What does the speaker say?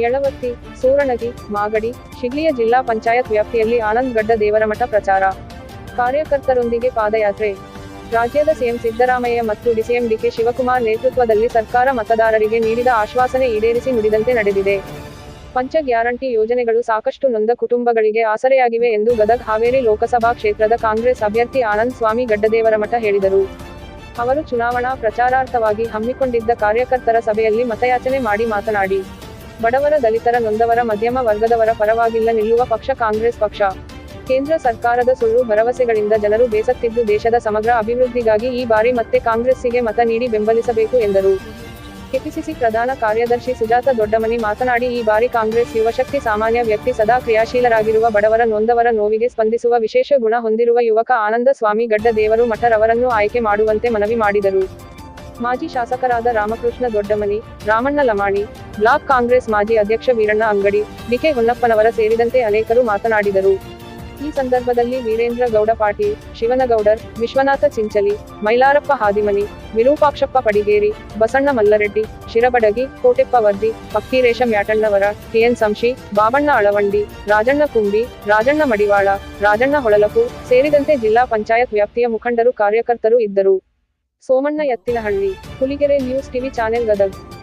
ಯಳವತ್ತಿ ಸೂರಣಗಿ ಮಾಗಡಿ, ಶಿಗ್ಲಿಯ ಜಿಲ್ಲಾ ಪಂಚಾಯತ್ ವ್ಯಾಪ್ತಿಯಲ್ಲಿ ಆನಂದ್ಗಡ್ಡ ದೇವರಮಠ ಪ್ರಚಾರ. ಕಾರ್ಯಕರ್ತರೊಂದಿಗೆ ಪಾದಯಾತ್ರೆ. ರಾಜ್ಯದ ಸಿಎಂ ಸಿದ್ದರಾಮಯ್ಯ ಮತ್ತು ಡಿಸಿಎಂ ಡಿಕೆ ಶಿವಕುಮಾರ್ ನೇತೃತ್ವದಲ್ಲಿ ಸರ್ಕಾರ ಮತದಾರರಿಗೆ ನೀಡಿದ ಆಶ್ವಾಸನೆ ಈಡೇರಿಸಿ ನುಡಿದಂತೆ ನಡೆದಿದೆ. ಪಂಚ ಗ್ಯಾರಂಟಿ ಯೋಜನೆಗಳು ಸಾಕಷ್ಟು ನೊಂದ ಕುಟುಂಬಗಳಿಗೆ ಆಸರೆಯಾಗಿವೆ ಎಂದು ಗದಗ್ ಹಾವೇರಿ ಲೋಕಸಭಾ ಕ್ಷೇತ್ರದ ಕಾಂಗ್ರೆಸ್ ಅಭ್ಯರ್ಥಿ ಆನಂದ್ ಸ್ವಾಮಿ ಗಡ್ಡದೇವರಮಠ ಹೇಳಿದರು. ಅವರು ಚುನಾವಣಾ ಪ್ರಚಾರಾರ್ಥವಾಗಿ ಹಮ್ಮಿಕೊಂಡಿದ್ದ ಕಾರ್ಯಕರ್ತರ ಸಭೆಯಲ್ಲಿ ಮತಯಾಚನೆ ಮಾಡಿ ಮಾತನಾಡಿ, ಬಡವರ ದಲಿತರ ನೊಂದವರ ಮಧ್ಯಮ ವರ್ಗದವರ ಪರವಾಗಿಲ್ಲ ನಿಲ್ಲುವ ಪಕ್ಷ ಕಾಂಗ್ರೆಸ್ ಪಕ್ಷ. ಕೇಂದ್ರ ಸರ್ಕಾರದ ಸುಳ್ಳು ಭರವಸೆಗಳಿಂದ ಜನರು ಬೇಸತ್ತಿದ್ದು ದೇಶದ ಸಮಗ್ರ ಅಭಿವೃದ್ಧಿಗಾಗಿ ಈ ಬಾರಿ ಮತ್ತೆ ಕಾಂಗ್ರೆಸ್ಸಿಗೆ ಮತ ನೀಡಿ ಬೆಂಬಲಿಸಬೇಕು ಎಂದರು. ಕೆಪಿಸಿಸಿ ಪ್ರಧಾನ ಕಾರ್ಯದರ್ಶಿ ಸುಜಾತ ದೊಡ್ಡಮನಿ ಮಾತನಾಡಿ, ಈ ಬಾರಿ ಕಾಂಗ್ರೆಸ್ ಯುವಶಕ್ತಿ ಸಾಮಾನ್ಯ ವ್ಯಕ್ತಿ ಸದಾ ಕ್ರಿಯಾಶೀಲರಾಗಿರುವ ಬಡವರ ನೊಂದವರ ನೋವಿಗೆ ಸ್ಪಂದಿಸುವ ವಿಶೇಷ ಗುಣ ಹೊಂದಿರುವ ಯುವಕ ಆನಂದ ಸ್ವಾಮಿ ಗಡ್ಡ ದೇವರು ಮಠರವರನ್ನು ಆಯ್ಕೆ ಮಾಡುವಂತೆ ಮನವಿ ಮಾಡಿದರು. ಮಾಜಿ ಶಾಸಕರಾದ ರಾಮಕೃಷ್ಣ ದೊಡ್ಡಮನಿ, ರಾಮಣ್ಣ ಲಮಾಣಿ, ಬ್ಲಾಕ್ ಕಾಂಗ್ರೆಸ್ ಮಾಜಿ ಅಧ್ಯಕ್ಷ ವೀರಣ್ಣ ಅಂಗಡಿ ಡಿಕೆ ಹೊನ್ನಪ್ಪನವರ ಸೇರಿದಂತೆ ಅನೇಕರು ಮಾತನಾಡಿದರು. ಈ ಸಂದರ್ಭದಲ್ಲಿ ವೀರೇಂದ್ರ ಗೌಡ ಪಾಟೀಲ್, ಶಿವನಗೌಡರ್, ವಿಶ್ವನಾಥ ಚಿಂಚಲಿ, ಮೈಲಾರಪ್ಪ ಹಾದಿಮನಿ, ವಿರೂಪಾಕ್ಷಪ್ಪ ಪಡಿಗೇರಿ, ಬಸಣ್ಣ ಮಲ್ಲರೆಡ್ಡಿ, ಶಿರಬಡಗಿ, ಕೋಟೆಪ್ಪ ವರ್ದಿ ಪಕ್ಕಿರೇಶ ಮ್ಯಾಟಣ್ಣವರ ಕೆಎನ್ ಸಂಶಿ, ಬಾಬಣ್ಣ ಅಳವಂಡಿ, ರಾಜಣ್ಣ ಕುಂಬಿ, ರಾಜಣ್ಣ ಮಡಿವಾಳ, ರಾಜಣ್ಣ ಹೊಳಲಪು ಸೇರಿದಂತೆ ಜಿಲ್ಲಾ ಪಂಚಾಯತ್ ವ್ಯಾಪ್ತಿಯ ಮುಖಂಡರು ಕಾರ್ಯಕರ್ತರು ಇದ್ದರು. Somanna Ettinahalli, Huligere news TV channel Gadag.